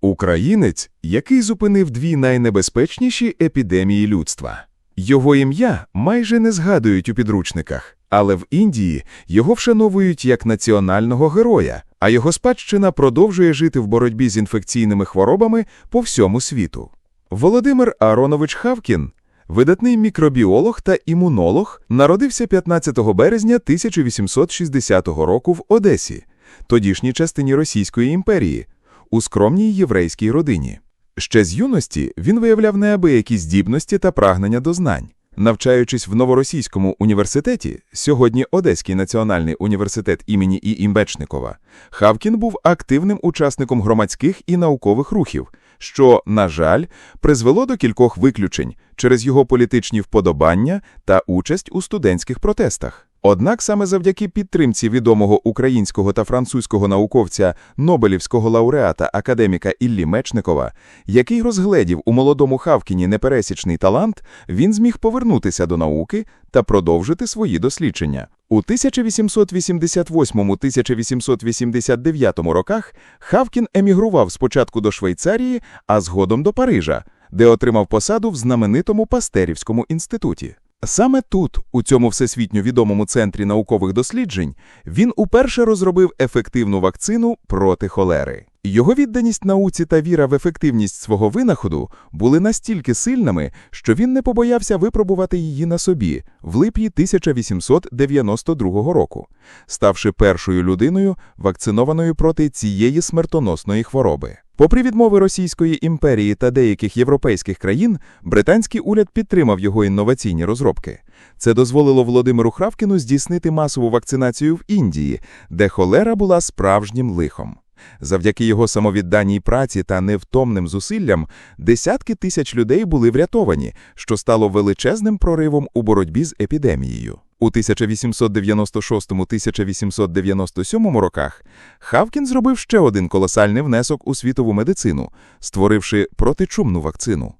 Українець, який зупинив дві найнебезпечніші епідемії людства. Його ім'я майже не згадують у підручниках, але в Індії його вшановують як національного героя, а його спадщина продовжує жити в боротьбі з інфекційними хворобами по всьому світу. Володимир Аронович Хавкін, видатний мікробіолог та імунолог, народився 15 березня 1860 року в Одесі, тодішній частині Російської імперії, у скромній єврейській родині. Ще з юності він виявляв неабиякі здібності та прагнення до знань. Навчаючись в Новоросійському університеті, сьогодні Одеський національний університет імені І. Імбечникова, Хавкін був активним учасником громадських і наукових рухів, що, на жаль, призвело до кількох виключень через його політичні вподобання та участь у студентських протестах. Однак саме завдяки підтримці відомого українського та французького науковця Нобелівського лауреата академіка Іллі Мечникова, який розгледів у молодому Хавкіні непересічний талант, він зміг повернутися до науки та продовжити свої дослідження. У 1888-1889 роках Хавкін емігрував спочатку до Швейцарії, а згодом до Парижа, де отримав посаду в знаменитому Пастерівському інституті. Саме тут, у цьому всесвітньо відомому центрі наукових досліджень, він уперше розробив ефективну вакцину проти холери. Його відданість науці та віра в ефективність свого винаходу були настільки сильними, що він не побоявся випробувати її на собі в липні 1892 року, ставши першою людиною, вакцинованою проти цієї смертоносної хвороби. Попри відмови Російської імперії та деяких європейських країн, британський уряд підтримав його інноваційні розробки. Це дозволило Володимиру Хравкіну здійснити масову вакцинацію в Індії, де холера була справжнім лихом. Завдяки його самовідданій праці та невтомним зусиллям десятки тисяч людей були врятовані, що стало величезним проривом у боротьбі з епідемією. У 1896-1897 роках Хавкін зробив ще один колосальний внесок у світову медицину, створивши протичумну вакцину.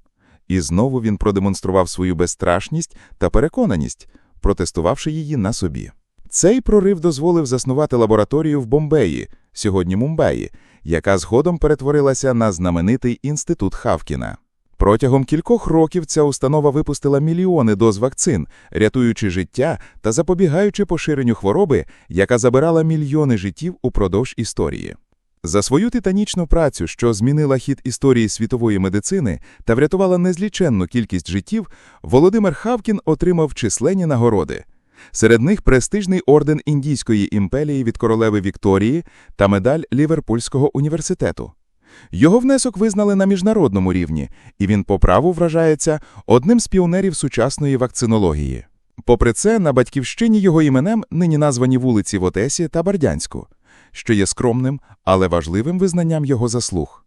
І знову він продемонстрував свою безстрашність та переконаність, протестувавши її на собі. Цей прорив дозволив заснувати лабораторію в Бомбеї, сьогодні Мумбаї, яка згодом перетворилася на знаменитий інститут Хавкіна. Протягом кількох років ця установа випустила мільйони доз вакцин, рятуючи життя та запобігаючи поширенню хвороби, яка забирала мільйони життів упродовж історії. За свою титанічну працю, що змінила хід історії світової медицини та врятувала незліченну кількість життів, Володимир Хавкін отримав численні нагороди. Серед них престижний орден Індійської імперії від королеви Вікторії та медаль Ліверпульського університету. Його внесок визнали на міжнародному рівні, і він по праву вважається одним з піонерів сучасної вакцинології. Попри це, на батьківщині його іменем нині названі вулиці в Одесі та Бердянську, що є скромним, але важливим визнанням його заслуг.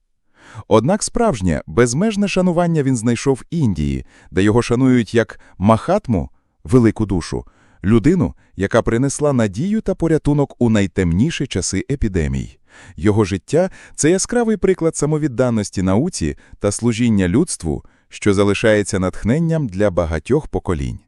Однак справжнє, безмежне шанування він знайшов Індії, де його шанують як Махатму, велику душу, людину, яка принесла надію та порятунок у найтемніші часи епідемій. Його життя це яскравий приклад самовідданості науці та служіння людству, що залишається натхненням для багатьох поколінь.